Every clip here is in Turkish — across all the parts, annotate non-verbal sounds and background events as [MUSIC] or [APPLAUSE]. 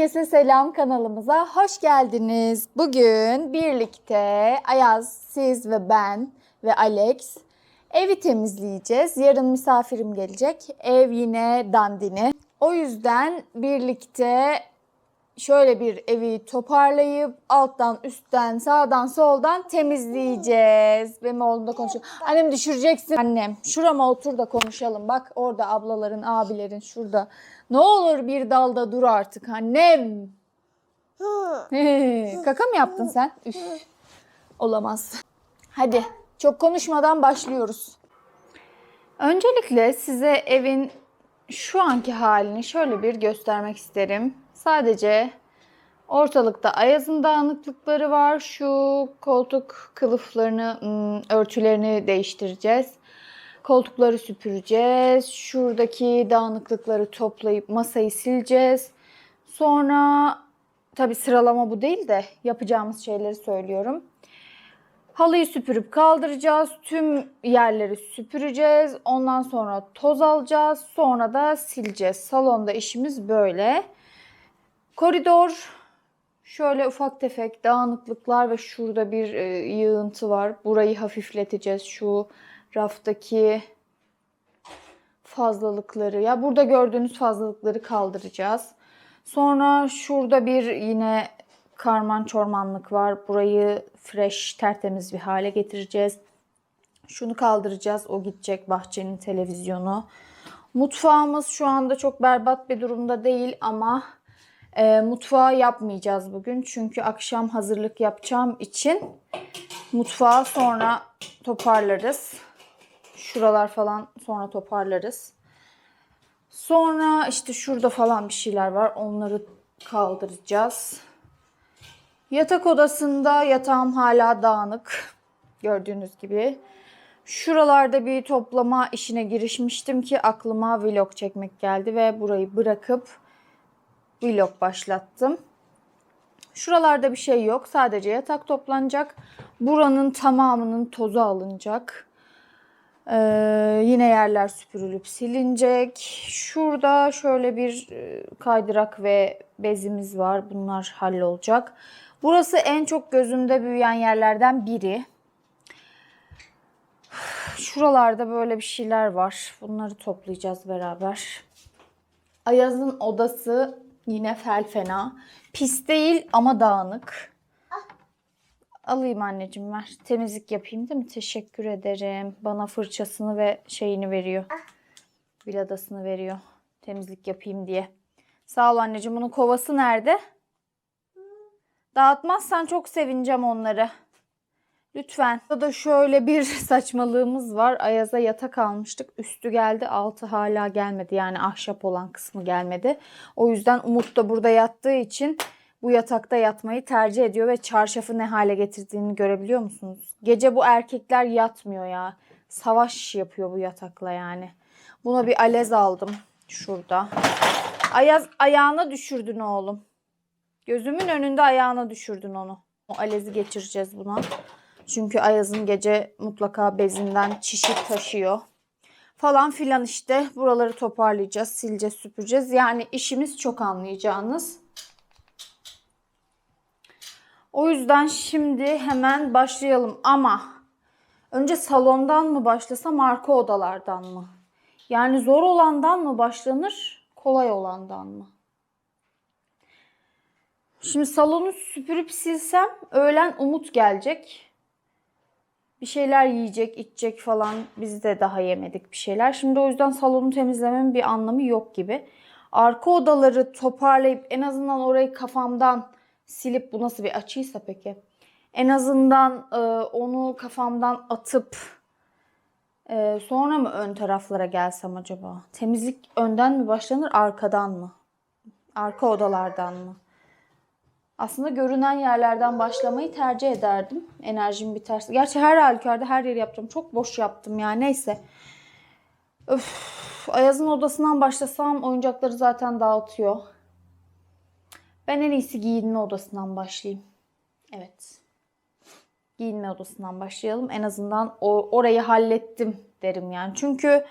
Herkese selam kanalımıza hoş geldiniz. Bugün birlikte Ayaz, siz ve ben ve Alex evi temizleyeceğiz. Yarın misafirim gelecek. Ev yine dandini. O yüzden birlikte şöyle bir evi toparlayıp alttan, üstten, sağdan, soldan temizleyeceğiz. Benim oğlum da konuşuyor. Annem düşüreceksin. Annem şurama otur da konuşalım. Bak orada ablaların, abilerin şurada. Ne olur bir dalda dur artık annem. Kaka mı yaptın sen? Üf. Olamaz. Hadi çok konuşmadan başlıyoruz. Öncelikle size evin şu anki halini şöyle bir göstermek isterim. Sadece ortalıkta Ayaz'ın dağınıklıkları var. Şu koltuk kılıflarını, ım, örtülerini değiştireceğiz. Koltukları süpüreceğiz. Şuradaki dağınıklıkları toplayıp masayı sileceğiz. Sonra tabi sıralama bu değil de yapacağımız şeyleri söylüyorum. Halıyı süpürüp kaldıracağız. Tüm yerleri süpüreceğiz. Ondan sonra toz alacağız. Sonra da sileceğiz. Salonda işimiz böyle. Koridor şöyle ufak tefek dağınıklıklar ve şurada bir e, yığıntı var. Burayı hafifleteceğiz. Şu raftaki fazlalıkları ya burada gördüğünüz fazlalıkları kaldıracağız. Sonra şurada bir yine karman çormanlık var. Burayı fresh, tertemiz bir hale getireceğiz. Şunu kaldıracağız. O gidecek bahçenin televizyonu. Mutfağımız şu anda çok berbat bir durumda değil ama e, mutfağı yapmayacağız bugün. Çünkü akşam hazırlık yapacağım için mutfağı sonra toparlarız. Şuralar falan sonra toparlarız. Sonra işte şurada falan bir şeyler var. Onları kaldıracağız. Yatak odasında yatağım hala dağınık. Gördüğünüz gibi. Şuralarda bir toplama işine girişmiştim ki aklıma vlog çekmek geldi ve burayı bırakıp vlog başlattım. Şuralarda bir şey yok. Sadece yatak toplanacak. Buranın tamamının tozu alınacak. Ee, yine yerler süpürülüp silinecek. Şurada şöyle bir e, kaydırak ve bezimiz var. Bunlar hallolacak. Burası en çok gözümde büyüyen yerlerden biri. Şuralarda böyle bir şeyler var. Bunları toplayacağız beraber. Ayaz'ın odası yine fel fena. Pis değil ama dağınık. Alayım anneciğim ver. Temizlik yapayım değil mi? Teşekkür ederim. Bana fırçasını ve şeyini veriyor. Viladasını veriyor. Temizlik yapayım diye. Sağ ol anneciğim. Bunun kovası nerede? Dağıtmazsan çok sevineceğim onları. Lütfen. Burada da şöyle bir [LAUGHS] saçmalığımız var. Ayaz'a yatak almıştık. Üstü geldi, altı hala gelmedi. Yani ahşap olan kısmı gelmedi. O yüzden Umut da burada yattığı için bu yatakta yatmayı tercih ediyor ve çarşafı ne hale getirdiğini görebiliyor musunuz? Gece bu erkekler yatmıyor ya. Savaş yapıyor bu yatakla yani. Buna bir alez aldım şurada. Ayaz ayağına düşürdün oğlum. Gözümün önünde ayağına düşürdün onu. O alezi geçireceğiz buna. Çünkü Ayaz'ın gece mutlaka bezinden çişi taşıyor. Falan filan işte. Buraları toparlayacağız, sileceğiz, süpüreceğiz. Yani işimiz çok anlayacağınız. O yüzden şimdi hemen başlayalım ama önce salondan mı başlasam arka odalardan mı? Yani zor olandan mı başlanır, kolay olandan mı? Şimdi salonu süpürüp silsem öğlen Umut gelecek. Bir şeyler yiyecek, içecek falan. Biz de daha yemedik bir şeyler. Şimdi o yüzden salonu temizlememin bir anlamı yok gibi. Arka odaları toparlayıp en azından orayı kafamdan silip bu nasıl bir açıysa peki. En azından e, onu kafamdan atıp e, sonra mı ön taraflara gelsem acaba? Temizlik önden mi başlanır arkadan mı? Arka odalardan mı? Aslında görünen yerlerden başlamayı tercih ederdim. Enerjim biterse. Gerçi her halükarda her yeri yaptım. Çok boş yaptım ya. Neyse. Öf, Ayaz'ın odasından başlasam oyuncakları zaten dağıtıyor. Ben en iyisi giyinme odasından başlayayım. Evet. Giyinme odasından başlayalım. En azından orayı hallettim derim yani. Çünkü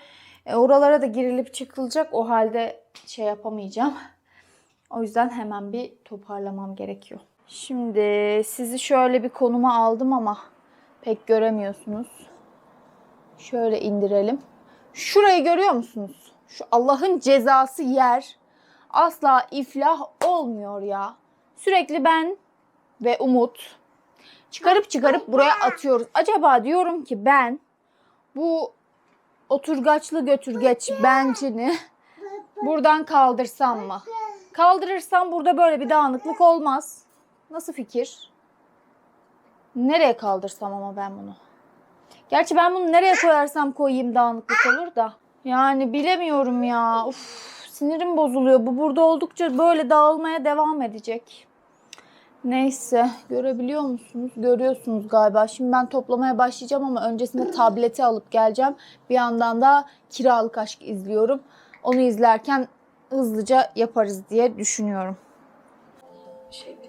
e, oralara da girilip çıkılacak. O halde şey yapamayacağım. O yüzden hemen bir toparlamam gerekiyor. Şimdi sizi şöyle bir konuma aldım ama pek göremiyorsunuz. Şöyle indirelim. Şurayı görüyor musunuz? Şu Allah'ın cezası yer asla iflah olmuyor ya. Sürekli ben ve Umut çıkarıp çıkarıp buraya atıyoruz. Acaba diyorum ki ben bu oturgaçlı götürgeç bencini buradan kaldırsam mı? Kaldırırsam burada böyle bir dağınıklık olmaz. Nasıl fikir? Nereye kaldırsam ama ben bunu? Gerçi ben bunu nereye koyarsam koyayım dağınıklık olur da. Yani bilemiyorum ya. Uf, sinirim bozuluyor. Bu burada oldukça böyle dağılmaya devam edecek. Neyse görebiliyor musunuz? Görüyorsunuz galiba. Şimdi ben toplamaya başlayacağım ama öncesinde tableti alıp geleceğim. Bir yandan da kiralık aşk izliyorum. Onu izlerken hızlıca yaparız diye düşünüyorum. Şey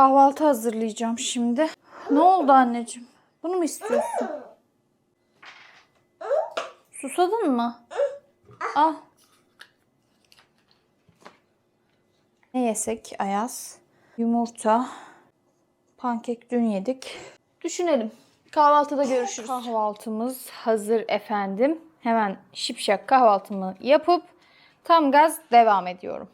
kahvaltı hazırlayacağım şimdi. Ne oldu anneciğim? Bunu mu istiyorsun? Susadın mı? Al. Ne yesek Ayaz? Yumurta. Pankek dün yedik. Düşünelim. Kahvaltıda görüşürüz. Kahvaltımız hazır efendim. Hemen şipşak kahvaltımı yapıp tam gaz devam ediyorum.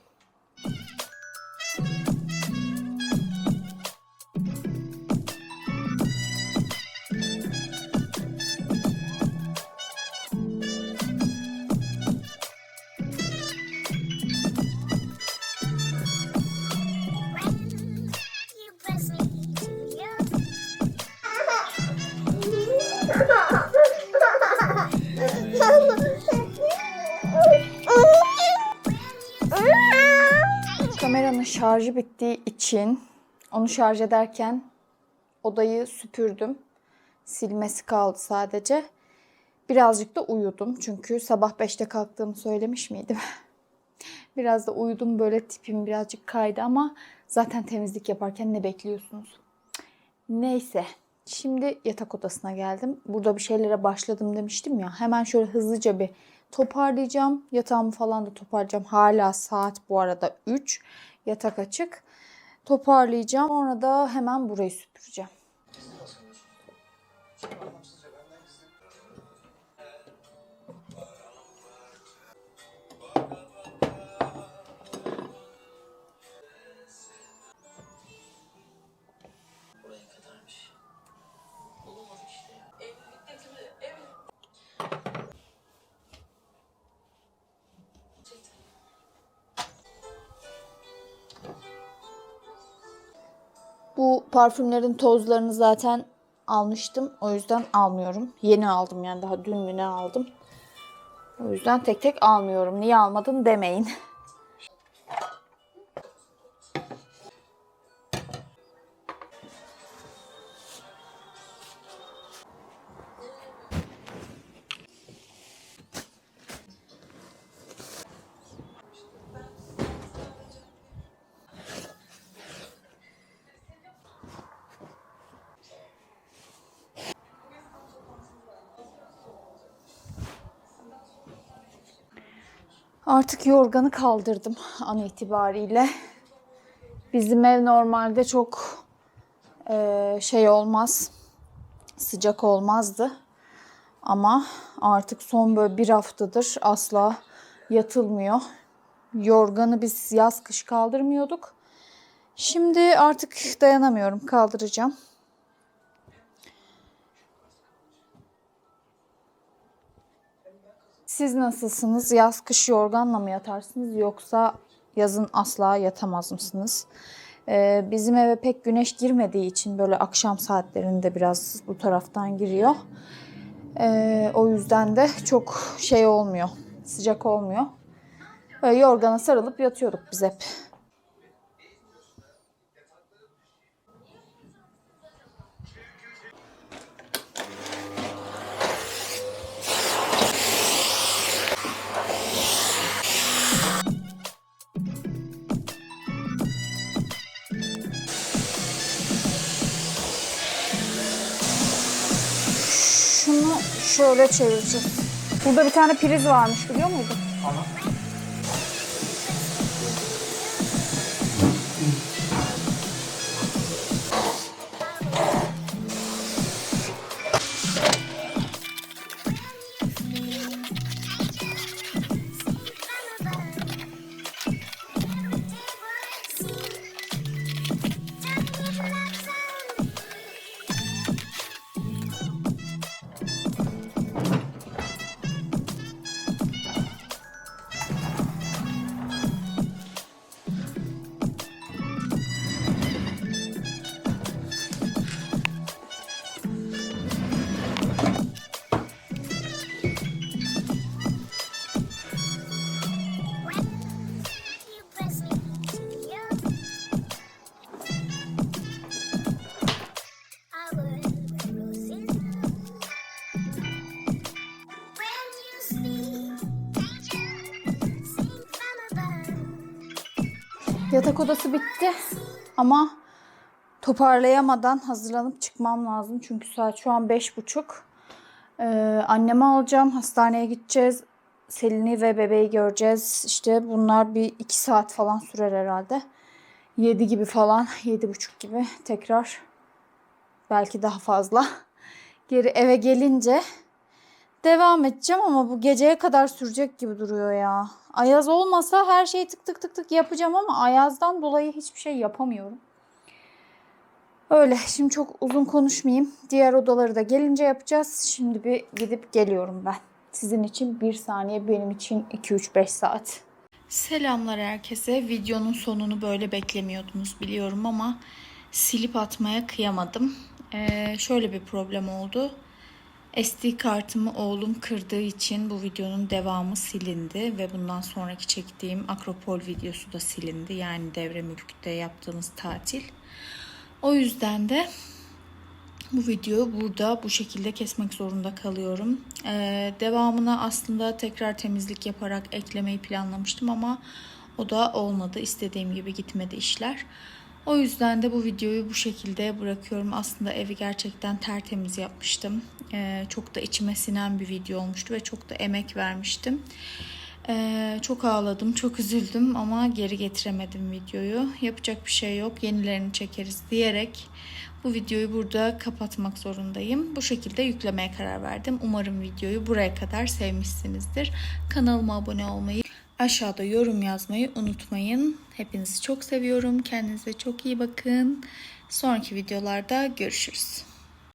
Kameranın şarjı bittiği için onu şarj ederken odayı süpürdüm. Silmesi kaldı sadece. Birazcık da uyudum. Çünkü sabah 5'te kalktığımı söylemiş miydim? [LAUGHS] Biraz da uyudum böyle tipim birazcık kaydı ama zaten temizlik yaparken ne bekliyorsunuz? Neyse. Şimdi yatak odasına geldim. Burada bir şeylere başladım demiştim ya. Hemen şöyle hızlıca bir toparlayacağım. Yatağımı falan da toparlayacağım. Hala saat bu arada 3. Yatak açık. Toparlayacağım. Sonra da hemen burayı süpüreceğim. Bu parfümlerin tozlarını zaten almıştım. O yüzden almıyorum. Yeni aldım yani daha dün mü ne aldım. O yüzden tek tek almıyorum. Niye almadım demeyin. [LAUGHS] Artık yorganı kaldırdım an itibariyle. Bizim ev normalde çok eee, şey olmaz, sıcak olmazdı. Ama artık son böyle bir haftadır asla yatılmıyor. Yorganı biz yaz kış kaldırmıyorduk. Şimdi artık dayanamıyorum, kaldıracağım. Siz nasılsınız? Yaz kış yorganla mı yatarsınız yoksa yazın asla yatamaz mısınız? Ee, bizim eve pek güneş girmediği için böyle akşam saatlerinde biraz bu taraftan giriyor. Ee, o yüzden de çok şey olmuyor, sıcak olmuyor. Böyle yorgana sarılıp yatıyorduk biz hep. Şöyle çevireceğiz. Burada bir tane priz varmış biliyor muydun? Ama Yatak odası bitti ama toparlayamadan hazırlanıp çıkmam lazım. Çünkü saat şu an beş buçuk. Ee, annemi alacağım. Hastaneye gideceğiz. Selin'i ve bebeği göreceğiz. İşte bunlar bir iki saat falan sürer herhalde. Yedi gibi falan. [LAUGHS] Yedi buçuk gibi tekrar belki daha fazla. Geri eve gelince devam edeceğim ama bu geceye kadar sürecek gibi duruyor ya. Ayaz olmasa her şeyi tık tık tık tık yapacağım ama Ayaz'dan dolayı hiçbir şey yapamıyorum. Öyle şimdi çok uzun konuşmayayım. Diğer odaları da gelince yapacağız. Şimdi bir gidip geliyorum ben. Sizin için bir saniye benim için 2-3-5 saat. Selamlar herkese. Videonun sonunu böyle beklemiyordunuz biliyorum ama silip atmaya kıyamadım. Ee, şöyle bir problem oldu. SD kartımı oğlum kırdığı için bu videonun devamı silindi ve bundan sonraki çektiğim Akropol videosu da silindi. Yani Devre Mülk'te yaptığımız tatil. O yüzden de bu videoyu burada bu şekilde kesmek zorunda kalıyorum. Ee, devamına aslında tekrar temizlik yaparak eklemeyi planlamıştım ama o da olmadı. İstediğim gibi gitmedi işler. O yüzden de bu videoyu bu şekilde bırakıyorum. Aslında evi gerçekten tertemiz yapmıştım. Ee, çok da içime sinen bir video olmuştu ve çok da emek vermiştim. Ee, çok ağladım, çok üzüldüm ama geri getiremedim videoyu. Yapacak bir şey yok, yenilerini çekeriz diyerek bu videoyu burada kapatmak zorundayım. Bu şekilde yüklemeye karar verdim. Umarım videoyu buraya kadar sevmişsinizdir. Kanalıma abone olmayı, aşağıda yorum yazmayı unutmayın. Hepinizi çok seviyorum. Kendinize çok iyi bakın. Sonraki videolarda görüşürüz.